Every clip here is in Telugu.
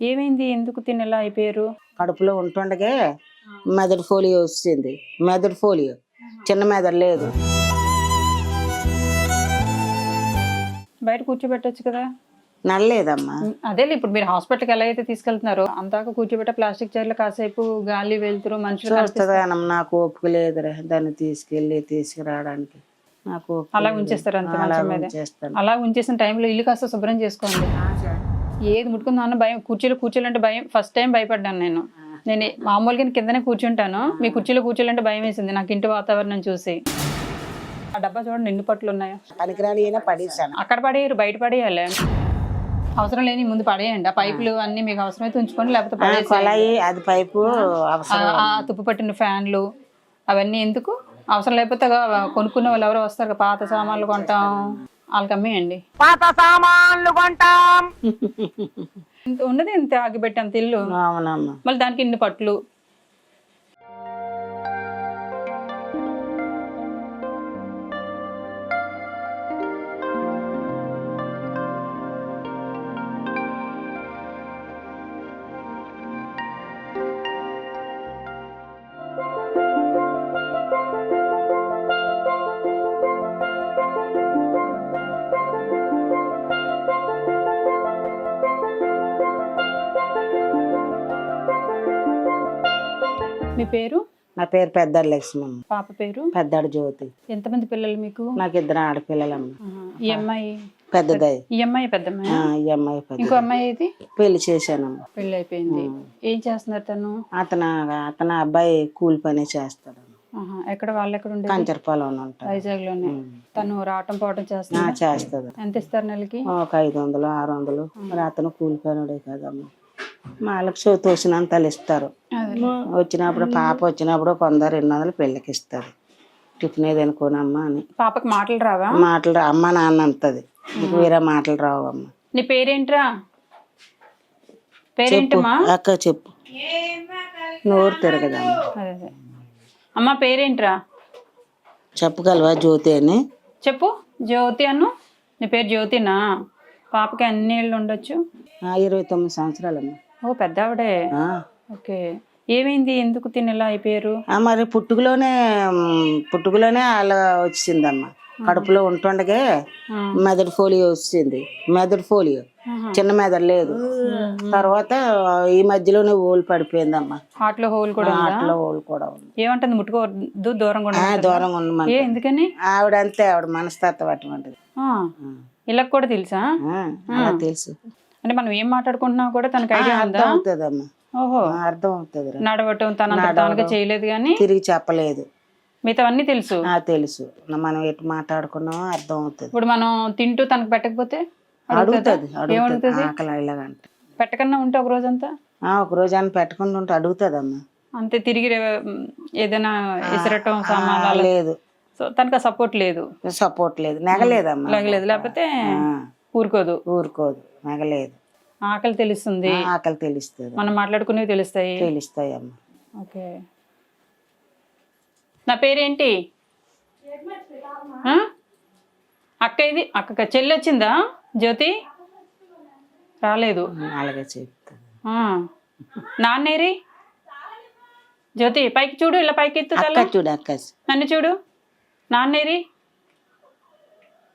ఏమైంది? ఎందుకు తినేలా అయిపోయారు? కడుపులో ఉంటుండగే మెదడు ఫోలియో వచ్చింది మెదడు ఫోలియో. చిన్న మెదడు లేదు. బయట కూర్చోబెట్టొచ్చు కదా? నడలేదమ్మా. అదే ఇప్పుడు మీరు హాస్పిటల్కి ఎలా అయితే తీసుకెళ్తున్నారో అంతాక కూర్చోబెట్ట ప్లాస్టిక్ చైర్లో కాసేపు గాలి వెళ్తురు మనుషులు. చూస్తుందానమ్మ నాకు ఓపిక లేదురా. దాన్ని తీసుకెళ్ళి తీసుకురావడానికి. నాకు అలా. ఉంచేస్తారు అలా ఉంచేసిన టైంలో ఇల్లు కాస్త శుభ్రం చేసుకోండి. ఏది ముట్టుకుందామన్న భయం కుర్చీలో కూర్చోాలంటే భయం. ఫస్ట్ టైం భయపడ్డాను నేను. నేను మామూలుగా కిందనే కూర్చుంటాను. మీ కుర్చీలో కూర్చోాలంటే భయం వేసింది. నాకు ఇంటి వాతావరణం చూసి. ఆ డబ్బా చూడండి ఎన్ని పట్లు ఉన్నాయో? పనికిరాని అయినా పడేసాను అక్కడ పడేయరు బయట పడేయాలి. అవసరం లేని ముందు పడేయండి. ఆ పైపులు అన్ని మీకు అవసరమైతే ఉంచుకోండి లేకపోతే. కొలాయి అది పైపు తుప్పు పట్టిన ఫ్యాన్లు అవన్నీ ఎందుకు? అవసరం లేకపోతే ఆ కొనుక్కునే వాళ్ళు ఎవరో వస్తారు. పాత సామాన్లు కొంటాం. వాళ్ళకి అమ్మేయండి పాత సామాన్లు కొంటాం. ఉన్నది ఇంత ఆగిపెట్టి అంత ఇల్లు అవునమ్మా. మళ్ళీ దానికి ఇన్ని పట్లు. మీ పేరు? నా పేరు పెద్దాడు లక్ష్మమ్మ. పాప పేరు? పెద్దాడు జ్యోతి. ఎంతమంది పిల్లలు మీకు? నాకు ఇద్దరు ఆడపిల్లలమ్మ. ఈ అమ్మాయి? పెద్దదయ్యి ఈ అమ్మాయి పెద్ద ఈ అమ్మాయి పెద్ద ఇంకో అమ్మాయి ఏది? పెళ్ళి చేశానమ్మ పెళ్ళి అయిపోయింది ఏం చేస్తున్నారు తను? అతను అతను అబ్బాయి కూలి పని చేస్తాడు. ఎక్కడ వాళ్ళు ఎక్కడ ఉండేది? కంచరపాలెం ఉంటాడు వైజాగ్లోనే తను రావటం పోవటం ఆ, చేస్తున్నారు చేస్తాడు. ఎంత ఇస్తారు నెలకి? ఒక ఐదు వందలు ఆరు వందలు. మరి అతను కూలి పనుడే కదమ్మ. వాళ్ళకి తోసినంతలు ఇస్తారు. వచ్చినప్పుడు పాప వచ్చినప్పుడు కొందరు రెండు వందలు పెళ్ళికి ఇస్తారు. టిఫిన్ ఏదైనా కొనమ్మా అని. పాపకి మాటలు రావా? మాటలు రా- అమ్మ నాన్న అంతది. నీకు వేరే మాటలు రావమ్మ. నీ పేరేంట్రా? పేరేంటమ్మా? అక్క చెప్పు. నోరు తిరగదమ్మ. అమ్మ పేరేంట్రా? చెప్పగలవా జ్యోతి అని? చెప్పు జ్యోతి అను. నీ పేరు జ్యోతినా? పాపకి అన్ని ఏళ్ళు ఉండొచ్చు? ఇరవై తొమ్మిది సంవత్సరాలమ్మ. ఓ పెద్ద ఆవిడే. ఓకే. ఏమైంది? ఎందుకు తినేలా అయిపోయారు? ఆ, మరి పుట్టుకలోనే పుట్టుకలోనే అలా వచ్చిందమ్మ. కడుపులో ఉంటుండగే. మెదడు ఫోలియో వచ్చింది. మెదడు ఫోలియో. చిన్న మెదడు లేదు. తర్వాత ఈ మధ్యలోనే ఓలు పడిపోయిందమ్మ. హార్ట్లో హోల్ కూడా ఓలు కూడా ఉంది. ఏమంటుంది? ముట్టుకోవద్దు దూరంగా ఆ, ఉండాలి దూరంగా ఉండమని ఏ ఎందుకని? ఆవిడ అంతే ఆవిడ మనస్తత్వం అటువంటిది. ఇళ్ళకి కూడా తెలుసా? తెలుసు. అంటే మనం ఏం మాట్లాడుకుంటున్నాం కూడా తనకి ఐడియా ఉందా? అర్థం అవుతుందమ్మా. ఓహో. అర్థం అవుతుంది నడవటం తనంత తానుగా చేయలేదు కానీ తిరిగి చెప్పలేదు. మిగతా అన్ని తెలుసు. తెలుసు మనం ఎటు మాట్లాడుకున్నామో అర్థం అవుతుంది. ఇప్పుడు మనం తింటూ తనకు పెట్టకపోతే అడుగుతుంది? అడుగుతుంది ఏమడుగుతుంది? ఆకలి ఇలాగంట పెట్టకన్నా ఉంటే ఒక రోజంతా? ఒక రోజు అని పెట్టకుండా ఉంటే అడుగుతుందమ్మా. అంతే తిరిగి ఏదైనా ఇసరటం సామాన్లు. లేదు. సో తనకు సపోర్ట్ లేదు. సపోర్ట్ లేదు. నెగలేదమ్మా. లేదు లేకపోతే ఊరుకోదు. ఊరుకోదు. నెగలేదు ఆకలి తెలుస్తుంది. ఆకలి తెలుస్తుంది. మనం మాట్లాడుకునేవి తెలుస్తాయి. తెలుస్తాయి అమ్మ. ఓకే. నా పేరేంటి? అక్క ఇది? అక్క చెల్లి వచ్చిందా? జ్యోతి? రాలేదు. అలాగే చెప్తాను. నాన్నేరి? జ్యోతి పైకి చూడు ఇలా పైకి ఎత్తు చూడు అక్క. నన్ను చూడు. నాన్నేరి?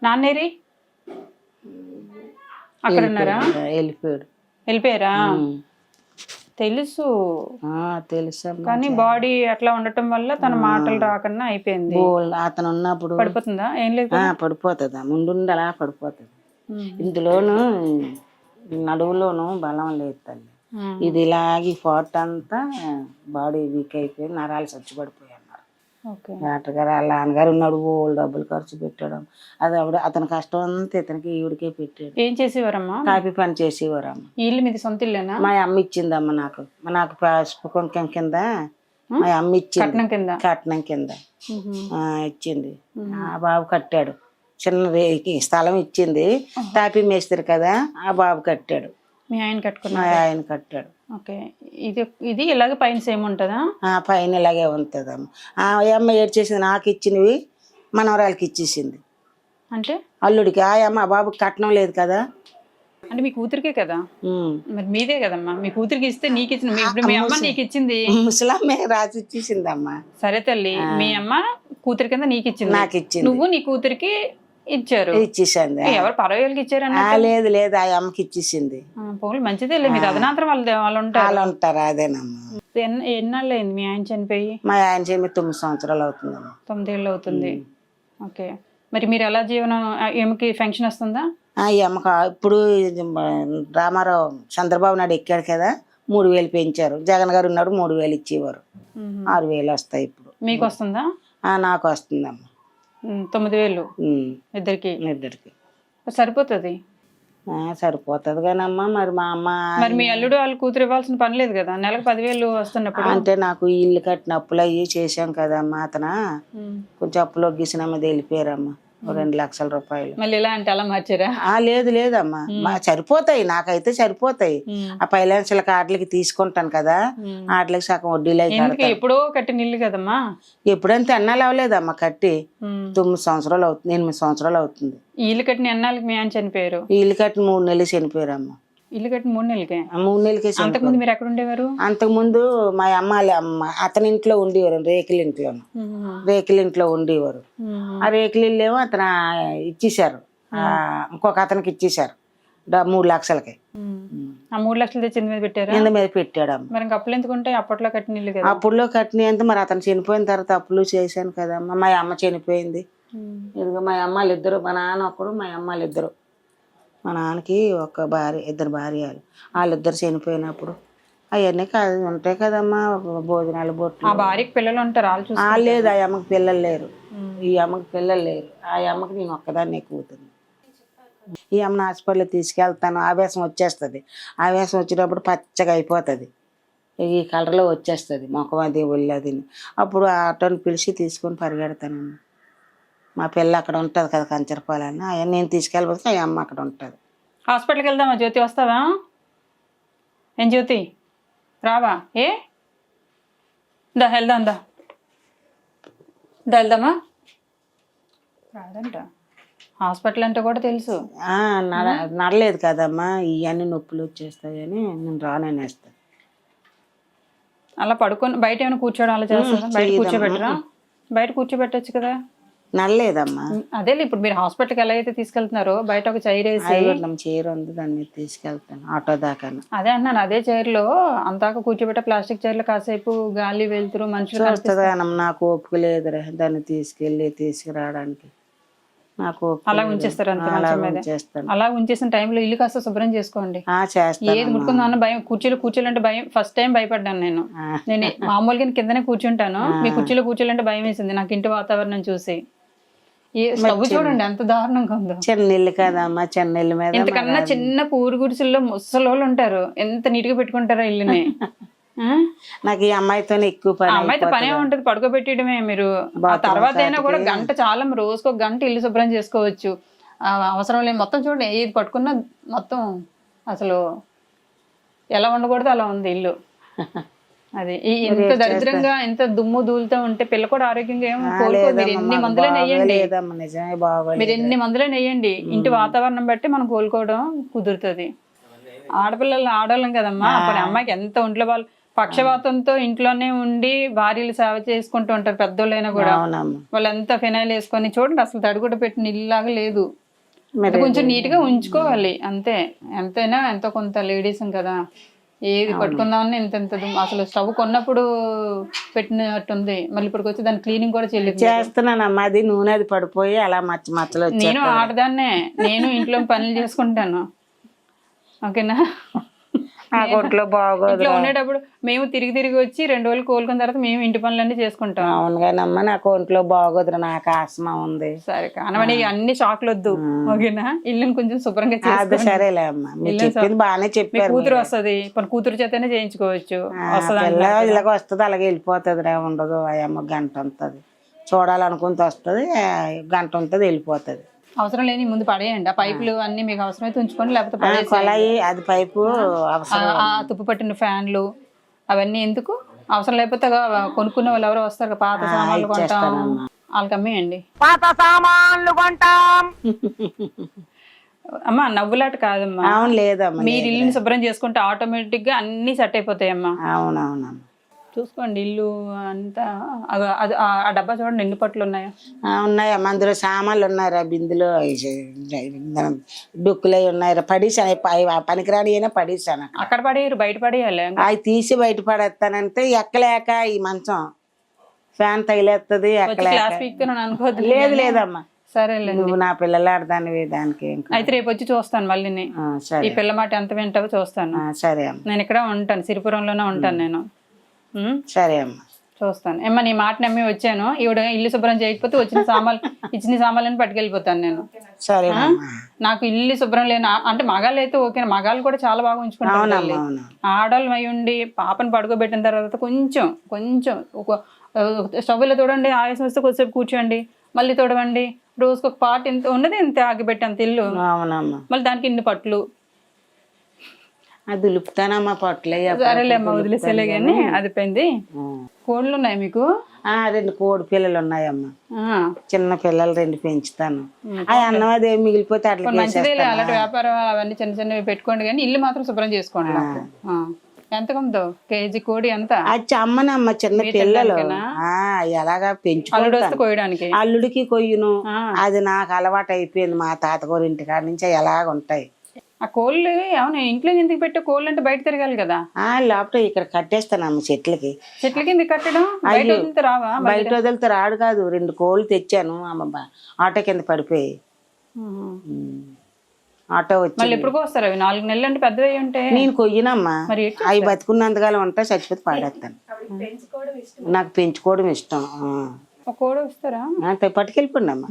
నాన్నేరి? అక్కడ ఉన్నారా వెళ్ళిపోయాడు. వెళ్ళిపోయారా. తెలుసు. ఆ, తెలుసమ్మా. కానీ బాడీ అట్లా ఉండటం వల్ల తన మాటలు రాకుండా అయిపోయింది. అతను ఉన్నప్పుడు పడిపోతుందా? ఏం లేదు పడిపోతుంది? ముందుండి అలా పడిపోతుంది. ఇందులోను నడువులోను బలం లేదు తల్లి. ఇది ఇలాగి ఫోర్ట్ అంతా బాడీ వీక్ అయిపోయి నరాలు ఓకే డాక్టర్ గారు వాళ్ళ నాన్నగారు ఉన్నాడు ఓళ్ళు డబ్బులు ఖర్చు పెట్టడం. అది ఆవిడ అతని కష్టం అంతా ఇతనికి ఈవిడికే పెట్టాడు. ఏం చేసేవారమ్మా? కాపీ పని చేసేవారమ్మ. ఇల్లు మీది సొంత ఇల్లేనా? మా అమ్మ ఇచ్చిందమ్మ నాకు. నాకు పసుపు కుంకం కింద మా అమ్మ ఇచ్చింది. కట్నం కింద? కట్నం కింద. ఆ, ఇచ్చింది. ఆ బాబు కట్టాడు. చిన్న స్థలం ఇచ్చింది. తాపీ మేస్త్రి కదా ఆ బాబు కట్టాడు. మీ ఆయన కట్టుకున్నా మా ఆయన కట్టాడు. ఓకే. ఇది ఇది ఇలాగే పైన సేమ్ ఉంటుందా? ఆ పైన ఇలాగే ఉంటుందమ్మ. ఆ అమ్మ ఏడ్చేసింది నాకు ఇచ్చినవి మనవరాలకి ఇచ్చేసింది. అంటే? అల్లుడికి. ఆ అమ్మ ఆ బాబుకి కట్నం లేదు కదా. అంటే మీ కూతురికే కదా? ఉమ్. మరి మీదే కదమ్మా. మీ కూతురికి ఇస్తే నీకు ఇచ్చిన మీ- ఇప్పుడు మీ అమ్మ నీకు ఇచ్చింది. ముసలమ్మే రాసి ఇచ్చేసిందమ్మా. సరే తల్లి మీ అమ్మ కూతురి కింద నీకు ఇచ్చింది. నాకు ఇచ్చింది. నువ్వు నీ కూతురికి ఇచ్చారు. ఇచ్చేసింది. ఎవరు పరవేలకి ఇచ్చారన్న ఆ, లేదు లేదు ఆ అమ్మకి ఇచ్చేసింది. పోలు మంచిదే లేదు మీరు అదనాంతరం వాళ్ళు వాళ్ళు ఉంటారు. వాళ్ళు ఉంటారు అదేనమ్మా. ఎన్న- ఎన్నాళ్ళు అయింది మీ ఆయన చనిపోయి? మా ఆయన చెల్లి తొమ్మిది సంవత్సరాలు అవుతుందమ్మా. తొమ్మిదేళ్ళు అవుతుంది. ఓకే. మరి మీరు ఎలా జీవనం ఆ, ఈమెకి ఫంక్షన్ వస్తుందా? అమ్మకు ఇప్పుడు రామారావు చంద్రబాబు నాయుడు ఎక్కాడు కదా మూడు వేలు పెంచారు. జగన్ గారు ఉన్నాడు మూడు వేలు ఇచ్చేవారు. ఆరు వేలు వస్తాయి ఇప్పుడు. మీకు వస్తుందా? నాకు వస్తుందమ్మా. మ్మ్, తొమ్మిది వేలు ఇద్దరికి. ఇద్దరికి. సరిపోతుంది? ఆ, సరిపోతుంది కానమ్మా మరి మా అమ్మ మరి మీ అల్లుడు వాళ్ళ కూతురు ఇవ్వాల్సిన పని లేదు కదా? నెలకు పదివేలు వస్తున్నప్పుడు? అంటే నాకు ఈ ఇల్లు కట్టిన అప్పులు అయ్యి చేశాం కదమ్మా అతను. కొంచెం అప్పులు ఒగ్గిసిన మీద వెళ్ళిపోయారమ్మా. రెండు లక్షల రూపాయలు. మళ్ళీ ఎలా అంటే అలా మార్చారా? ఆ లేదు లేదమ్మా. మా సరిపోతాయి నాకైతే సరిపోతాయి. మ్మ్. ఆ ఫైనాన్షియల్ కార్డులకి తీసుకుంటాను కదా మ్మ్. వాటికి సగం వడ్డీలు అయి ఎందుకు? ఎప్పుడో కట్టిన ఇల్లు కదమ్మా. ఎప్పుడంటే అన్నాలు అవ్వలేదమ్మా కట్టి. మ్మ్. తొమ్మిది సంవత్సరాలు అవుతుంది ఎనిమిది సంవత్సరాలు అవుతుంది. ఈ ఇల్లు కట్టిన ఎన్నాళ్ళకి మీ ఆయన చనిపోయారు? ఇల్లు కట్టి మూడు నెలలు చనిపోయారమ్మా. ఇల్లు కట్టిన మూడు నెలలకే? మూడు నెలలకే అంతకుముందు మీరు ఎక్కడ ఉండేవారు? అంతకుముందు మా అమ్మ అమ్మ అతని ఇంట్లో ఉండేవారు రేకుల ఇంట్లో. రేకుల ఇంట్లో ఉండేవారు. ఆ రేకుల ఇల్లు ఏమో అతను ఇచ్చేశారు. ఆ, ఇంకొక అతనికి ఇచ్చేశారు డా- మూడు లక్షలకి. ఆ మూడు లక్షలు తెచ్చి మీద పెట్టారా? కింద మీద పెట్టాడమ్మ. మరి అప్పులు ఎందుకు ఉంటాయి? అప్పట్లో కట్టిన ఇల్లు కదా. అప్పుల్లో కట్టినంత మరి అతను చనిపోయిన తర్వాత అప్పులు చేశాను కదమ్మా. మా అమ్మ చనిపోయింది. ఇదిగో మా అమ్మాళ్ళు ఇద్దరు మా నాన్న ఒకడు మా అమ్మాళ్ళు ఇద్దరు మా నాన్నకి ఒక భార్య ఇద్దరు భార్యలు. వాళ్ళిద్దరు చనిపోయినప్పుడు. అవన్నీ కాదు ఉంటాయి కదమ్మా భోజనాలు బొట్లు. ఆ భార్యకి పిల్లలు ఉంటారు వాళ్ళు లేదు ఆ అమ్మకి పిల్లలు లేరు. ఈ అమ్మకి పిల్లలు లేరు. ఆ అమ్మకి నేను ఒక్కదాన్నే కూతురు ఈ అమ్మని హాస్పిటల్ తీసుకెళ్తాను ఆవేశం వచ్చేస్తుంది. ఆవేశం వచ్చినప్పుడు పచ్చగా అయిపోతుంది. ఈ కలర్లో వచ్చేస్తుంది మొఖం అది ఒళ్ళది అప్పుడు ఆ ఆటోని పిలిచి తీసుకొని పరిగెడతానమ్మా. మా పిల్ల అక్కడ ఉంటుంది కదా కంచరపాలన్న అవన్నీ నేను తీసుకెళ్ళిపోతే ఆ అమ్మ అక్కడ ఉంటుంది. హాస్పిటల్కి వెళ్దామా? జ్యోతి వస్తావా? ఏం జ్యోతి? రావా? ఏ? దా వెళ్దాం దా. దా వెళ్దామా? రాదంట హాస్పిటల్ అంటే కూడా తెలుసు. ఆ, నడ నడలేదు కదమ్మా ఇవన్నీ నొప్పులు వచ్చేస్తాయని నేను రాననేస్తాను అలా పడుకొని బయట ఏమైనా కూర్చోవడం అలా చేస్తారా బయట కూర్చోబెట్టరా? బయట కూర్చోబెట్టచ్చు కదా. నడలేదమ్మా అదే ఇప్పుడు మీరు హాస్పిటల్కి ఎలా అయితే తీసుకెళ్తున్నారో బయట ఒక చైర్ వేసి. చీర ఉంది దాన్ని మీద తీసుకెళ్తాను ఆటో దాకా అదే అన్నాను అదే చైర్లో అంతాక కూర్చోబెట్ట ప్లాస్టిక్ చైర్లో కాసేపు గాలి వెళ్తురు మనుషులు కనిపిస్తారు. వస్తుందా నాకు ఓపిక లేదురా దాన్ని తీసుకెళ్ళి తీసుకురావడానికి. నాకు అలా. ఉంచేస్తారు అలా ఉంచేసిన టైంలో ఇల్లు కాస్త శుభ్రం చేసుకోండి. ఏది ముట్టుకుందా అన్న భయం కుర్చీలో కూర్చోాలంటే భయం ఫస్ట్ టైం భయపడ్డాను నేను. నేను మామూలుగా కిందనే కూర్చుంటాను మీ కుర్చీలో కూర్చోాలంటే భయం వేసింది నాకు ఇంటి వాతావరణం చూసి. స్టవ్ చూడండి ఎంత దారుణంగా ఉందో. చిన్న ఇల్లు కదమ్మా చిన్న ఇల్లు మీద ఇంతకన్నా చిన్న పూరు గుడిసెల్లో ముసలోళ్ళు ఉంటారు ఎంత నీట్గా పెట్టుకుంటారో ఇల్లుని? నాకు ఈ అమ్మాయితోనే ఎక్కువ పని అమ్మాయితో పనే ఉంటది పడుకోబెట్టడమే మీరు. తర్వాత అయినా కూడా గంట చాలా రోజుకు ఒక గంట ఇల్లు శుభ్రం చేసుకోవచ్చు. అవసరం లేదు. మొత్తం చూడండి ఏది పట్టుకున్నా మొత్తం అసలు ఎలా ఉండకూడదు అలా ఉంది ఇల్లు. అది. ఈ ఇంత దరిద్రంగా ఇంత దుమ్ము ధూళితో ఉంటే పిల్ల కూడా ఆరోగ్యంగా ఏమో కోలుకోదు. మీరు ఎన్ని మందులే నెయ్యండి లేదమ్మా నిజమే బాగోలేదు. మీరు ఎన్ని ఇంటి వాతావరణం బట్టి మనం కోలుకోవడం కుదురుతుంది. ఆడపిల్లలు ఆడవాళ్ళం కదమ్మా. అప్పుడు అమ్మాయికి ఎంత ఒంట్లో వాళ్ళు పక్షవాతంతో ఇంట్లోనే ఉండి భార్యలు సేవ చేసుకుంటూ ఉంటారు పెద్దోళ్ళైనా కూడా. అవునమ్మా. వాళ్ళంతా ఫినాయిల్ వేసుకొని చూడండి అసలు తడిగుడ్డ పెట్టిన ఇల్లులాగా లేదు. కొంచెం నీట్గా ఉంచుకోవాలి. అంతే. ఎంతైనా ఎంతో కొంత లేడీస్ కదా. ఏది పట్టుకుందామని ఇంత ఇంత. అసలు స్టవ్ కొన్నప్పుడు పెట్టినట్టుంది. మళ్ళీ ఇప్పటికి వచ్చి దాని క్లీనింగ్ కూడా చెల్లింది చేస్తున్నానమ్మా అది నూనె అది పడిపోయి అలా మచ్చ మచ్చలు నేను ఆడదాన్నే. నేను ఇంట్లో పనులు చేసుకుంటాను. ఓకేనా? బాగోదు ఇంట్లో ఉండేటప్పుడు మేము తిరిగి తిరిగి వచ్చి రెండు రోజులు కోలుకున్న తర్వాత మేము ఇంటి పనులన్నీ చేసుకుంటాం. అవును కానమ్మా నాకు ఒంట్లో బాగోదురా నాకు ఆస్మా ఉంది. సరే కానమని అన్ని షాక్లు వద్దు ఓకేనా? ఇల్లుని కొంచెం శుభ్రంగా అది చేసుకోండి సరేలే అమ్మా. మీరు చెప్పింది బాగానే మీ చెప్పారు కూతురు వస్తది మన కూతురు చేతనే చేయించుకోవచ్చు. ఆ, వస్తుంది పిల్ల ఇలాగ వస్తుంది అలాగే వెళ్ళిపోతుంది రా ఉండదు ఆ అమ్మ గంట ఉంటుంది. చూడాలనుకుంటే వస్తుంది గంట ఉంటుంది వెళ్ళిపోతుంది. అవసరం లేని ముందు పడేయండి. ఆ పైపులు అన్ని మీకు అవసరమైతే ఉంచుకొని లేకపోతే పడేసి కొలాయి అది పైపు అవసరం ఆ తుప్పు పట్టిన ఫ్యాన్లు అవన్నీ ఎందుకు? అవసరం లేకపోతే గా- కొనుక్కునే వాళ్ళు ఎవరో వస్తారు కదా, పాత సామాన్లు కొంటాం. వాళ్ళకి అమ్మేయండి. పాత సామాన్లు కొంటాం. అమ్మా నవ్వులాట కాదమ్మా. అవును లేదమ్మా మీరు ఇల్లుని శుభ్రం చేసుకుంటే ఆటోమేటిక్గా అన్ని సెట్ అయిపోతాయమ్మా. అవునవునమ్మా. చూసుకోండి ఇల్లు అంతా. ఆ డబ్బా చూడండి ఎన్ని పట్లు ఉన్నాయో. ఉన్నాయమ్మా అందులో సామాన్లు ఉన్నాయిరా బిందులో. డొక్కులై ఉన్నాయిరా. పడేసాను పనికిరాని అయినా పడేసాను అక్కడ. పడేయరు బయట పడేయాలి. అవి తీసి బయట పడేస్తానంటే ఎక్కలేక ఈ మంచం. ఫ్యాన్ తగిలేస్తుంది ఎక్కలేక. లేదు లేదమ్మా. సరేలేండి. నువ్వు నా పిల్లలు ఆడదానివి దానికి. అయితే రేపు వచ్చి చూస్తాను మళ్ళీ ఈ పిల్ల మాట ఎంత వింటావో చూస్తాను. సరే అమ్మా. నేను ఇక్కడ ఉంటాను సిరిపురంలోనే ఉంటాను నేను. సరే అమ్మా. చూస్తాను. ఏమ్మా నీ మాట నమ్మి వచ్చాను. ఈవిడ ఇల్లు శుభ్రం చేయకపోతే వచ్చిన సామాన్లు ఇచ్చిన సామాన్లను పట్టుకెళ్ళిపోతాను నేను. సరే నాకు ఇల్లు శుభ్రం లేని అంటే మగాళ్ళు అయితే ఓకే మగాళ్ళు కూడా చాలా బాగా ఉంచుకుంటారు. అవును. ఆడవాళ్ళు అయి ఉండి పాపను పడుకోబెట్టిన తర్వాత కొంచెం కొంచెం ఒక స్టవ్లో తోడండి ఆయాసం వస్తే కొద్దిసేపు కూర్చోండి మళ్ళీ తోడవండి. రోజుకి ఒక పాట ఎంత ఉన్నది ఇంత ఆగిపెట్టి అంత ఇల్లు? మళ్ళీ దానికి ఇన్ని పట్లు. అది దులుపుతానమ్మా పొట్లే. సరేలే అమ్మ వదిలేసేలే కానీ అది పోయింది. కోళ్ళు ఉన్నాయి మీకు? రెండు కోడి పిల్లలు ఉన్నాయమ్మా. చిన్న పిల్లలు రెండు పెంచుతాను. ఆ అన్నం అదే మిగిలిపోతే అట్లా మంచిదేలే అలాంటి వ్యాపారం అవన్నీ చిన్న చిన్నవి పెట్టుకోండి కానీ ఇల్లు మాత్రం శుభ్రం చేసుకోండి. ఎంత కొందో కేజీ కోడి ఎంత? అది అమ్మనమ్మ చిన్న పిల్లలు. ఆ ఎలాగా వస్తే కోయడానికి అల్లుడికి కొయ్యును. అది నాకు అలవాటు అయిపోయింది మా తాతగారి ఇంటి కాడ నుంచి ఎలాగ ఉంటాయి ఆ కోళ్ళు అవును ఇంట్లో ఎందుకు పెట్టే కోళ్ళు అంటే బయట తిరగాలి కదా? ఆ లోపల ఇక్కడ కట్టేస్తానమ్మ చెట్లకి. చెట్ల కింద కట్టడం? బయట వదిలితే రావా? బయట వదిలితే రాడు కాదు. రెండు కోళ్ళు తెచ్చాను. అమ్మ బా- ఆటో కింద పడిపోయి. ఉహు. ఉమ్. ఆటో వచ్చి మళ్ళీ ఎప్పుడు కోస్తారు అవి నాలుగు నెలలు అంటే పెద్దవి అయి ఉంటే? నేను కొయ్యనమ్మా. మరి ఎట్లా? అవి బతుకున్నంతకాలం ఉంటాయి చచ్చిపోతే పాడేస్తాను. నాకు పెంచుకోవడం ఇష్టం. ఆ. ఒక కోడి వస్తారా? ఆ, తె- పట్టుకెళ్ళిపోండి అమ్మా.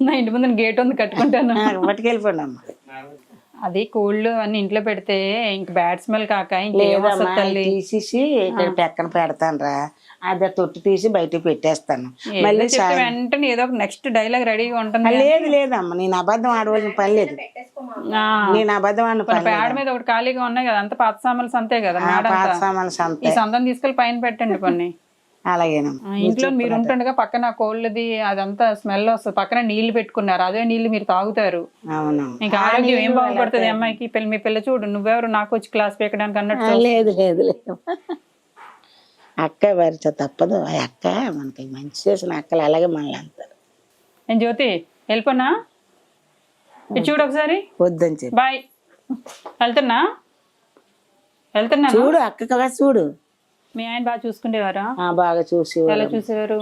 నా ఇంటి ముందు గేట్ ఉంది కట్టుకుంటాను. పట్టుకెళ్ళిపోండి అమ్మా. అది కోళ్ళు అన్ని ఇంట్లో పెడితే ఇంక బ్యాడ్ స్మెల్ కాక తీసేసి పక్కన పెడతాను రా. అది తొట్టు తీసి బయట పెట్టేస్తాను. మళ్ళీ వెంటనే ఏదో ఒక నెక్స్ట్ డైలాగ్ రెడీగా ఉంటుంది లేదు లేదమ్మా నేను అబద్ధం ఆడవలసిన పని లేదు. నేను అబద్ధం ఆడిన పని. పేడ మీద ఒకటి ఖాళీగా ఉన్నాయి కదా అంత పాత సామాన్లు సంతే కదా పాత సామాన్లు సంత ఈ సంతం. తీసుకెళ్ళి పైన పెట్టండి కొన్ని. అలాగేనమ్మా ఇంట్లో మీరు ఉంటుండగా పక్కన కోళ్ళది అదంతా స్మెల్ వస్తుంది. పక్కన నీళ్ళు పెట్టుకున్నారు. అదే నీళ్ళు మీరు తాగుతారు. అవునమ్మా ఇంకా ఆరోగ్యం ఏం బాగుపడుతుంది అమ్మాయికి? పిల్ల మీ పిల్ల చూడు నువ్వెవరు? నాకు వచ్చి క్లాస్ పీకడానికి అన్నట్టు లేదు లేదు లేదు. అక్క వరిచ తప్పదు. ఆ అక్క మనకి మంచి చేసిన అక్కలు అలాగే మనల్ని అంటారు. నేను జ్యోతి వెళ్ళిపోనా? చూడు ఒకసారి. వద్దని చెప్పి. బాయ్. వెళ్తున్నా? వెళ్తున్నా చూడు అక్క కదా చూడు. మీ ఆయన బాగా చూసుకునేవారా? ఆ, బాగా చూసేవారు. ఎలా చూసేవారు?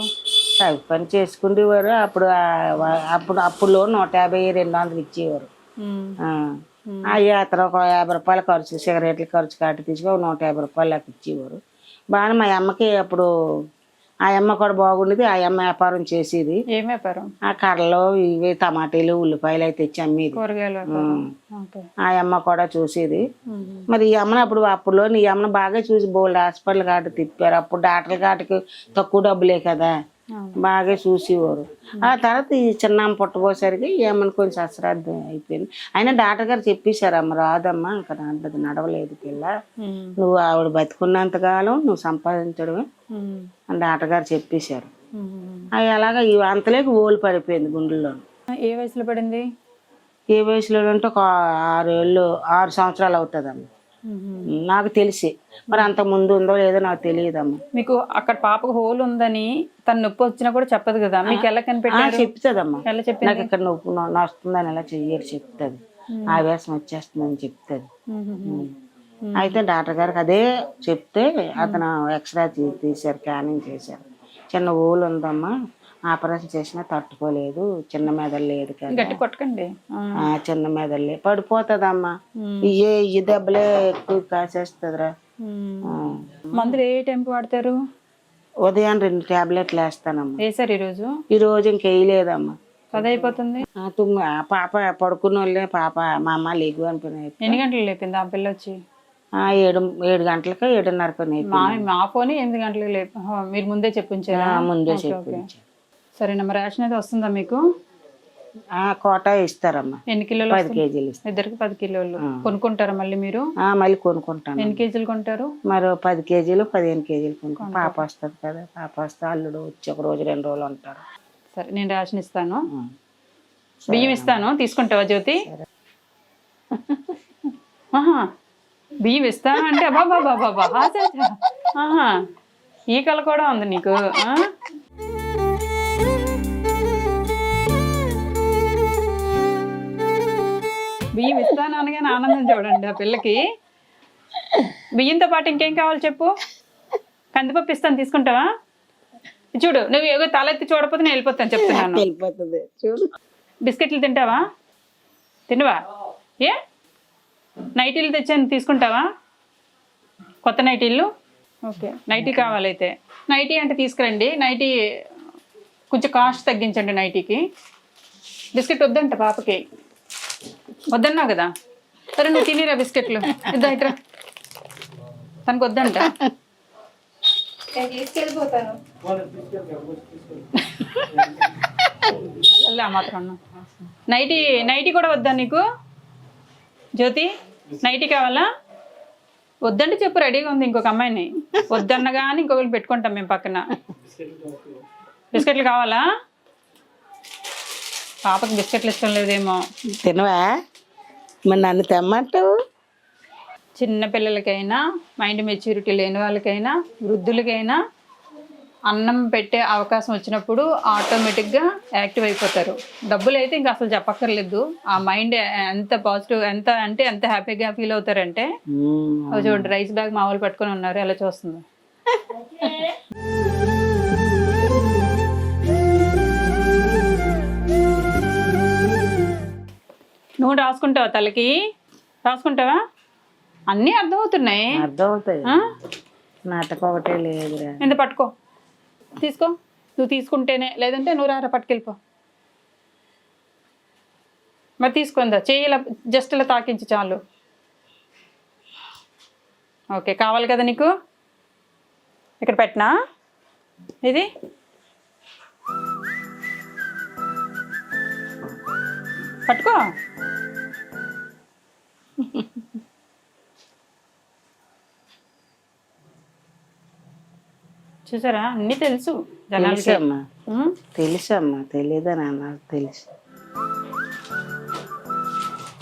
సరి పని చేసుకునేవారు అప్పుడు ఆ- అప్పుడు అప్పుడులో నూట యాభై రెండు వందలు ఇచ్చేవారు. ఉమ్. ఆ. అతను ఒక యాభై రూపాయల ఖర్చు సిగరెట్ల ఖర్చు కాటి తీసుకొని ఒక నూట యాభై రూపాయలు నాకు ఇచ్చేవారు. బాగా మా అమ్మకి అప్పుడు ఆ అమ్మ కూడా బాగుండేది ఆ అమ్మ వ్యాపారం చేసేది. ఏం వ్యాపారం? ఆ కర్రలు ఇవి టమాటీలు ఉల్లిపాయలు అయితే తెచ్చి అమ్మేది కూరగాయల ఆ అమ్మ కూడా చూసేది. మరి ఈ అమ్మను అప్పుడు అప్పుడులో ఈ అమ్మను బాగా చూసి బోల్డ్ హాస్పిటల్ కాటు తిప్పారు. అప్పుడు డాక్టర్ కాటికి తక్కువ డబ్బులే కదా. బాగా చూసేవారు. ఆ తర్వాత ఈ చిన్న అమ్మ పుట్టబోసరికి ఈ అమ్మని కొంచెం అశ్రాద్ధం అయిపోయింది. అయినా డాక్టర్ గారు చెప్పేశారు అమ్మ రాదమ్మా ఇంకా నడవలేదు పిల్ల. నువ్వు ఆవిడ బతుకున్నంతకాలం నువ్వు సంపాదించడమే. అని డాక్టర్ గారు చెప్పేశారు. అవి అలాగా అంతలేకి ఓలు పడిపోయింది గుండెల్లో. ఏ వయసులో పడింది? ఏ వయసులో అంటే ఒక ఆరు ఏళ్ళు ఆరు సంవత్సరాలు అవుతుందమ్మ. నాకు తెలిసి. మరి అంత ముందు ఉందో లేదో నాకు తెలియదమ్మా. మీకు అక్కడ పాపకు హోల్ ఉందని తన నొప్పి వచ్చినా కూడా చెప్పదు కదా. మీకు ఎలా కనిపెట్టారు? చెప్తుందమ్మా. ఎలా చెప్పింది? నాకు ఇక్కడ నొప్పి నొ- నొస్తుందని ఎలా చెయ్యరు చెప్తుంది. ఆవేశం వచ్చేస్తుందని చెప్తుంది. అయితే డాక్టర్ గారికి అదే చెప్తే అతను ఎక్స్రే తీ- తీశారు స్కానింగ్ చేశారు. చిన్న ఊలు ఉందమ్మా. ఆపరేషన్ చేసినా తట్టుకోలేదు. చిన్న మెదడు లేదు కదా. గట్టి కొట్టకండి. చిన్న మెదడులే పడిపోతుందమ్మా. ఇయ్యే ఈ దెబ్బలే ఎక్కువ కాసేస్తుందిరా. మందులు ఏ టైంకి వాడతారు? ఉదయం రెండు టాబ్లెట్లు వేస్తానమ్మా. వేసారు ఈరోజు? ఈ రోజు ఇంకేయలేదమ్మా ఆ పాప పడుకున్న వాళ్ళే పాప మా అమ్మ లేగు అనుకునే ఎన్ని గంటలు లేపింది ఆ పిల్ల వచ్చి? ఏడు ఏడు గంటలకు ఏడున్నరకు నేర్పి మా మా ఫోన్ ఎనిమిది గంటలకు ఆహా, మీరు ముందే చెప్పించారా? ముందే. చెప్పించారు. సరేనమ్మా రేషన్ అయితే వస్తుందా మీకు? కోట ఇస్తారమ్మా. ఎన్ని కిలోలు పది? కేజీలు ఇద్దరికి పది కిలోలు. కొనుక్కుంటారా మళ్ళీ మీరు? మళ్ళీ కొనుక్కుంటాను. ఎన్ని కేజీలు కొంటారు? మరో పది కేజీలు పదిహేను కేజీలు కొనుక్కుంటాను. పాప వస్తుంది కదా పాప వస్తే అల్లుడు వచ్చి ఒక రోజు రెండు రోజులు ఉంటారు. సరే నేను రేషన్ ఇస్తాను. బియ్యం ఇస్తాను తీసుకుంటావా జ్యోతి? బియ్యం ఇస్తా అంటే బాబా బాబా బాబా ఆహా ఈ కళ కూడా ఉంది నీకు? బియ్యం ఇస్తాను అనగానే ఆనందం చూడండి ఆ పిల్లకి. బియ్యంతో పాటు ఇంకేం కావాలి చెప్పు? కందిపప్పు ఇస్తాను తీసుకుంటావా? చూడు నువ్వు ఏదో తలెత్తి చూడకపోతే నేను వెళ్ళిపోతాను చెప్తున్నాను. వెళ్ళిపోతుంది. చూడు. బిస్కెట్లు తింటావా? తినవా? ఏ? నైటీలు తెచ్చాను తీసుకుంటావా? కొత్త నైటీలు? ఓకే. నైటీ కావాలైతే. నైటీ అంటే తీసుకురండి. నైటీ కొంచెం కాస్ట్ తగ్గించండి నైటీకి. బిస్కెట్ వద్దంట పాపకి. వద్దన్నావు కదా? సరే నువ్వు తినిరా బిస్కెట్లు. ఇద్దా ఇట్రా తనకు వద్దంట. అలా మాత్రం. నైటీ నైటీ కూడా వద్దా నీకు? జ్యోతి? నైటీ కావాలా? వద్దంటే చెప్పు రెడీగా ఉంది ఇంకొక అమ్మాయిని. వద్దన్నగాని ఇంకొకరు పెట్టుకుంటాం మేము పక్కన. బిస్కెట్లు కావాలా? పాపకి బిస్కెట్లు ఇష్టం లేదేమో. తినవా? మరి నన్ను తెమ్మంటావు? చిన్న పిల్లలకైనా మైండ్ మెచ్యూరిటీ లేని వాళ్ళకైనా వృద్ధులకైనా అన్నం పెట్టే అవకాశం వచ్చినప్పుడు ఆటోమేటిక్గా యాక్టివ్ అయిపోతారు. డబ్బులు అయితే ఇంకా అసలు చెప్పక్కర్లేదు. ఆ మైండ్ ఎంత పాజిటివ్ ఎంత అంటే ఎంత హ్యాపీగా ఫీల్ అవుతారంటే చూడండి రైస్ బ్యాగ్ మా వాళ్ళు పట్టుకొని ఉన్నారు ఎలా చూస్తుంది? నువ్వు రాసుకుంటావా తలకి? రాసుకుంటావా? అన్నీ అర్థమవుతున్నాయి. అర్థమవుతుంది ఆ? నాటకం ఒకటే లేదురా. ఎంత పట్టుకో. తీసుకో. నువ్వు తీసుకుంటేనే లేదంటే నువ్వు రారా పట్టుకెళ్ళిపో. మరి తీసుకుందా చెయ్యి జస్ట్ ఇలా తాకించి చాలు. ఓకే కావాలి కదా నీకు? ఇక్కడ పెట్టినా? ఇది? పట్టుకో. చూసారా? అన్నీ తెలుసు తెలుసమ్మా? తెలుసమ్మా. తెలియదని అన్నారు తెలుసు.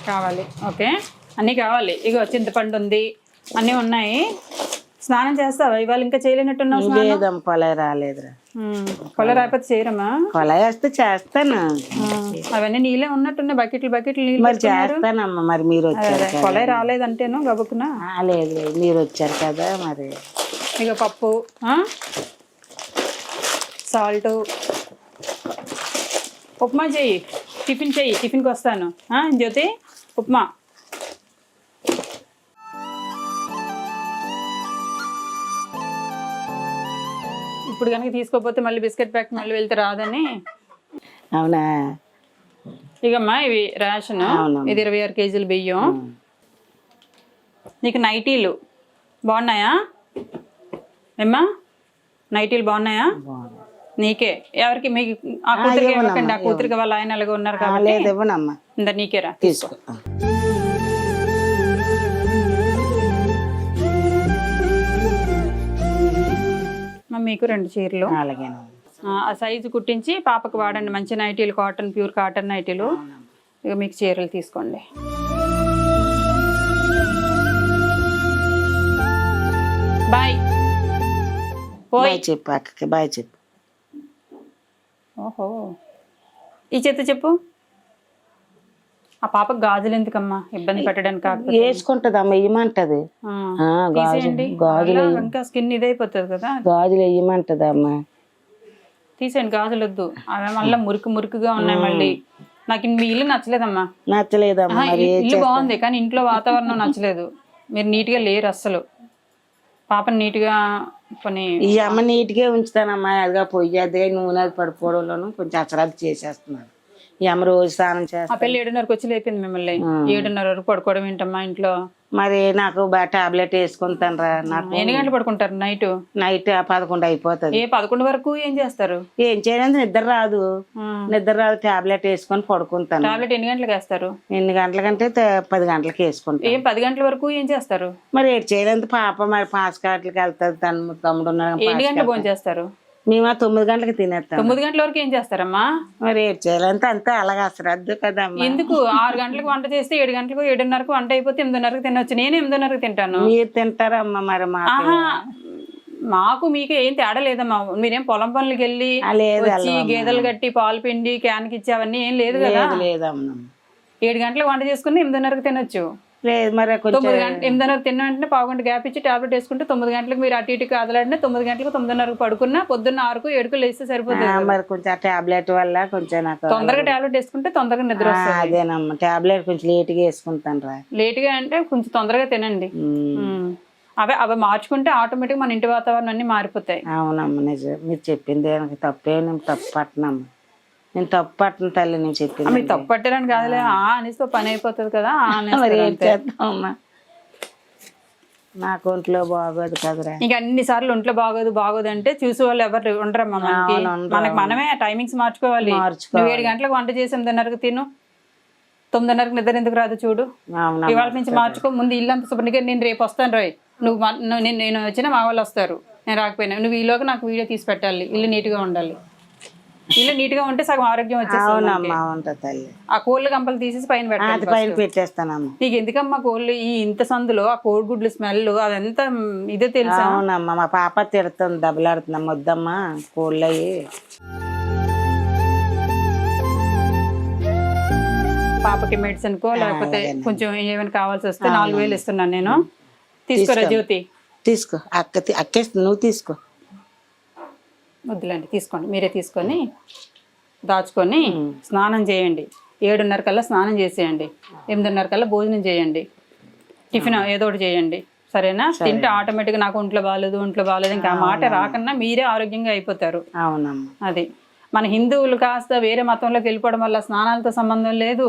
కావాలి. ఓకే. అన్నీ కావాలి. ఇగో చింతపండు ఉంది. అన్నీ ఉన్నాయి. స్నానం చేస్తావా? ఇవాళ ఇంకా చేయలేనట్టున్నావు లేదమ్మా కొలాయి రాలేదురా. కొల రాకపోతే చేయరమ్మా? కొలాయి వస్తే చేస్తాను. అవన్నీ నీళ్ళే ఉన్నట్టున్నాయి. బకెట్లు బకెట్లు నీళ్ళు మరి చేస్తానమ్మా. మరి మీరు వచ్చారు కొలై రాలేదంటేను లేదు లేదు. మీరు వచ్చారు కదా మరి. ఇక పప్పు. సాల్ట్. ఉప్మా చెయ్యి. టిఫిన్ చెయ్యి. టిఫిన్కి వస్తాను. ఆ, జ్యోతి? ఉప్మా. ఇప్పుడు కనుక తీసుకోకపోతే మళ్ళీ బిస్కెట్ ప్యాక్ మళ్ళీ వెళ్తే రాదని. అవునా? ఇకమ్మా ఇవి రేషన్. ఇది ఇరవై ఆరు కేజీలు బియ్యం. నీకు నైటీలు. బాగున్నాయా? ఏమ్మా? నైటీలు బాగున్నాయా. నీకే. ఎవరికి మీకు ఆ కూతురికి ఇవ్వకండి ఆ కూతురికి వాళ్ళ ఆయన అలాగే ఉన్నారు కాబట్టి. ఇవ్వనమ్మా. ఇందా నీకేరా తీసుకో. మీకు రెండు చీరలు. ఆ, సైజు కుట్టించి పాపకు వాడండి. మంచి నైటీలు కాటన్ ప్యూర్ కాటన్ నైటీలు. ఇక మీకు చీరలు తీసుకోండి. బాయ్. బాయ్ చెప్పు అక్కకి బాయ్ చెప్పు. ఓహో. ఈ చేత చెప్పు. ఆ పాపకు గాజులు ఎందుకమ్మా? ఇబ్బంది పెట్టడానికి వేసుకుంటది అమ్మ వేయమంటది. గాజులు ఇంకా స్కిన్ ఇదైపోతుంది కదా. గాజులు వేయమంటది అమ్మ తీసేయండి గాజులు వద్దు అవి మళ్ళీ మురికి మురికిగా ఉన్నాయి మళ్ళీ. నాకు మీ ఇల్లు నచ్చలేదమ్మా. నచ్చలేదమ్మా ఇల్లు బాగుంది కానీ ఇంట్లో వాతావరణం నచ్చలేదు. మీరు నీట్గా లేరు అస్సలు. పాపని నీట్గా ఈ అమ్మ నీట్గా ఉంచుతానమ్మా అదిగా పొయ్యి అదే నూనె అది పడిపోవడంలోను కొంచెం అసరాది చేసేస్తున్నాను ఈ అమ్మ రోజు స్నానం ఆ చేస్తా పెళ్ళి ఏడున్నరకు వచ్చి లేపింది మిమ్మల్ని. ఏడున్నర వరకు పడుకోవడం ఏంటమ్మా ఇంట్లో? మరి నాకు టాబ్లెట్ వేసుకుంటాను రా నాకు ఎన్ని గంటలు పడుకుంటారు నైట్? నైట్ పదకొండు అయిపోతుంది. ఏ పదకొండు వరకు ఏం చేస్తారు? ఏం చేయడానికి నిద్ర రాదు. నిద్ర రాదు టాబ్లెట్ వేసుకొని పడుకుంటాను. టాబ్లెట్ ఎన్ని గంటలకు వేస్తారు? ఎన్ని గంటలకంటే పది గంటలకి వేసుకుంటాను. ఏం పది గంటల వరకు ఏం చేస్తారు? మరి ఏడు చేయలేదు పాప మరి పాస్ కాట్లకి వెళ్తుంది తను తమ్ముడు ఉన్నాడు ఎన్ని గంటలు భోజనం చేస్తారు మేము ఆ తొమ్మిది గంటలకు తినేస్తాం. తొమ్మిది గంటల వరకు ఏం చేస్తారమ్మా? మరి ఏడు చేయాలంటే అంతే అలాగా శ్రద్ధ కదమ్మా ఎందుకు? ఆరు గంటలకు వంట చేస్తే ఏడు గంటలకు ఏడున్నరకు వంట అయిపోతే ఎనిమిదిన్నరకు తినొచ్చు. నేను ఎనిమిదిన్నరకు తింటాను. మీరు తింటారమ్మా మరి మాకు? ఆహా మాకు మీకు ఏం తేడా లేదమ్మా. మీరేం పొలం పనులకి వెళ్ళి వచ్చి గేదెలు కట్టి పాలు పిండి క్యాన్కి ఇచ్చి అవన్నీ ఏం లేదు కదా? లేదు లేదమ్మా ఏడు గంటలకు వంట చేసుకుని ఎనిమిదిన్నరకు తినొచ్చు. లేదు మరి కొంచెం తొమ్మిది గంట ఎనిమిదిన్నరకు తిన్న వెంటనే పావు గంట గ్యాప్ ఇచ్చి టాబ్లెట్ వేసుకుంటే తొమ్మిది గంటలకు మీరు అటు ఇటు కదలాడినా తొమ్మిది గంటలకు తొమ్మిదిన్నరకు పడుకున్నా పొద్దున్న ఆరుకు ఏడుకు లేస్తే సరిపోతుంది ఆ, మరి కొంచెం ఆ టాబ్లెట్ వల్ల కొంచెం నాకు తొందరగా టాబ్లెట్ వేసుకుంటే తొందరగా నిద్ర ఆ, వస్తుంది. అదేనమ్మా టాబ్లెట్ కొంచెం లేట్గా వేసుకుంటాను రా. లేట్గా అంటే కొంచెం తొందరగా తినండి. ఉమ్. ఉమ్. అవే అవి మార్చుకుంటే ఆటోమేటిక్ మన ఇంటి వాతావరణం అన్ని మారిపోతాయి. అవునమ్మా నిజం మీరు చెప్పింది తప్పే తప్పు పట్టనమ్మా. నేను తప్పు పట్టను తల్లి నేను చెప్పింది మీరు తప్పు పట్టారని కాదులే ఆ. అనేసి పని అయిపోతుంది కదా ఆ మరి ఏం అంతే. చేద్దామమ్మా నాకు ఒంట్లో బాగోదు కదరా. ఇంకా అన్ని సార్లు ఒంట్లో బాగోదు బాగోదు అంటే చూసే వాళ్ళు ఎవరు ఉండరమ్మా మనకి. అవును, ఉండరు. మనకి మనమే టైమింగ్స్ మార్చుకోవాలి. మార్చుకోవాలి. నువ్వు ఏడు గంటలకు వంట చేసి ఎనిమిదిన్నరకు తిను. తొమ్మిదిన్నరకు నిద్ర ఎందుకు రాదు చూడు. అవునమ్మా ఇవాళ నుంచి మార్చుకో ముందు ఇల్లు అంత శుభ్రంగా నేను రేపు వస్తాను రోయ్. నువ్వు మా- నువ్వు- నేను నేను వచ్చినా మా వాళ్ళు వస్తారు. నేను రాకపోయినా. నువ్వు ఈలోగా నాకు వీడియో తీసి పెట్టాలి. ఇల్లు నీట్గా ఉండాలి. ఇల్లు నీట్గా ఉంటే సగం ఆరోగ్యం వచ్చేస్తుంది అవునమ్మా ఉంటుంది తల్లి. ఆ కోళ్ళ గంపలు తీసేసి పైన పెట్టాలి అది పైన పెట్టేస్తానమ్మా. నీకు ఎందుకమ్మా కోళ్ళు ఈ ఇంత సందులో ఆ కోడిగుడ్లు స్మెల్ అదంతా ఇదే తెలుసా? అవునమ్మా మా పాప తిడుతుంది దెబ్బలాడుతుందమ్మా వద్దమ్మా కోళ్ళు అయ్యి పాపకి మెడిసిన్ కో లేకపోతే కొంచెం ఏమైనా కావాల్సి వస్తే నాలుగు వేలు ఇస్తున్నాను నేను. తీసుకోరా జ్యోతి? తీసుకో. అక్క అక్కేస్తుంది నువ్వు తీసుకో. వద్దులేండి తీసుకోండి. మీరే తీసుకొని దాచుకొని స్నానం చేయండి. ఏడున్నర కల్లా స్నానం చేసేయండి. ఎనిమిదిన్నర కల్లా భోజనం చేయండి. టిఫిన్ ఏదో ఒకటి చేయండి. సరేనా? తింటే ఆటోమేటిక్గా నాకు ఒంట్లో బాగాలేదు ఒంట్లో బాగాలేదు ఇంకా ఆ మాట రాకన్నా మీరే ఆరోగ్యంగా అయిపోతారు. అవునమ్మా. అది. మన హిందువులు కాస్త వేరే మతంలోకి వెళ్ళిపోవడం వల్ల స్నానాలతో సంబంధం లేదు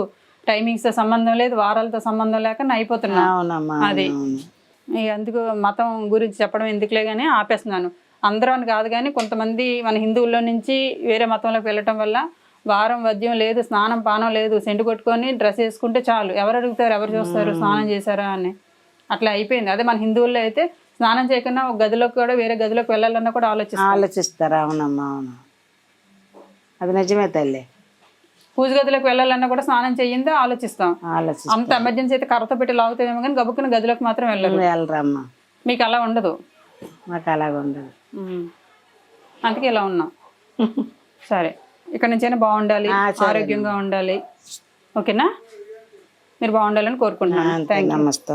టైమింగ్స్తో సంబంధం లేదు వారాలతో సంబంధం లేకుండా అయిపోతున్నాం. అవునమ్మా అది. అందుకు మతం గురించి చెప్పడం ఎందుకులే కానీ ఆపేస్తున్నాను. అందరూ అని కాదు కానీ కొంతమంది మన హిందువుల్లో నుంచి వేరే మతంలోకి వెళ్ళటం వల్ల వారం వద్యం లేదు స్నానం పానం లేదు సెంటు కొట్టుకొని డ్రెస్ వేసుకుంటే చాలు. ఎవరు అడుగుతారు? ఎవరు చూస్తారు? స్నానం చేశారా అని. అట్లా అయిపోయింది. అదే మన హిందువుల్లో అయితే స్నానం చేయకుండా ఒక గదిలోకి కూడా వేరే గదిలోకి వెళ్ళాలన్నా కూడా ఆలోచిస్తారు. ఆలోచిస్తారా. అవునమ్మా అవును. అది నిజమే తల్లి. పూజ గదిలోకి వెళ్ళాలన్నా కూడా స్నానం చెయ్యిందో ఆలోచిస్తాం. అంత ఎమర్జెన్సీ అయితే కర్రతో పెట్టి లాగుతామేమో కానీ గబుక్కున గదిలోకి మాత్రం వెళ్ళరు. వెళ్ళరమ్మా. మీకు అలా ఉండదు. మాకు అలాగ ఉండదు. అందుకే ఇలా ఉన్నాం. సరే. ఇక్కడ నుంచైనా బాగుండాలి. ఆరోగ్యంగా ఉండాలి. ఓకేనా? మీరు బాగుండాలని కోరుకుంటున్నాను. అంతే నమస్తే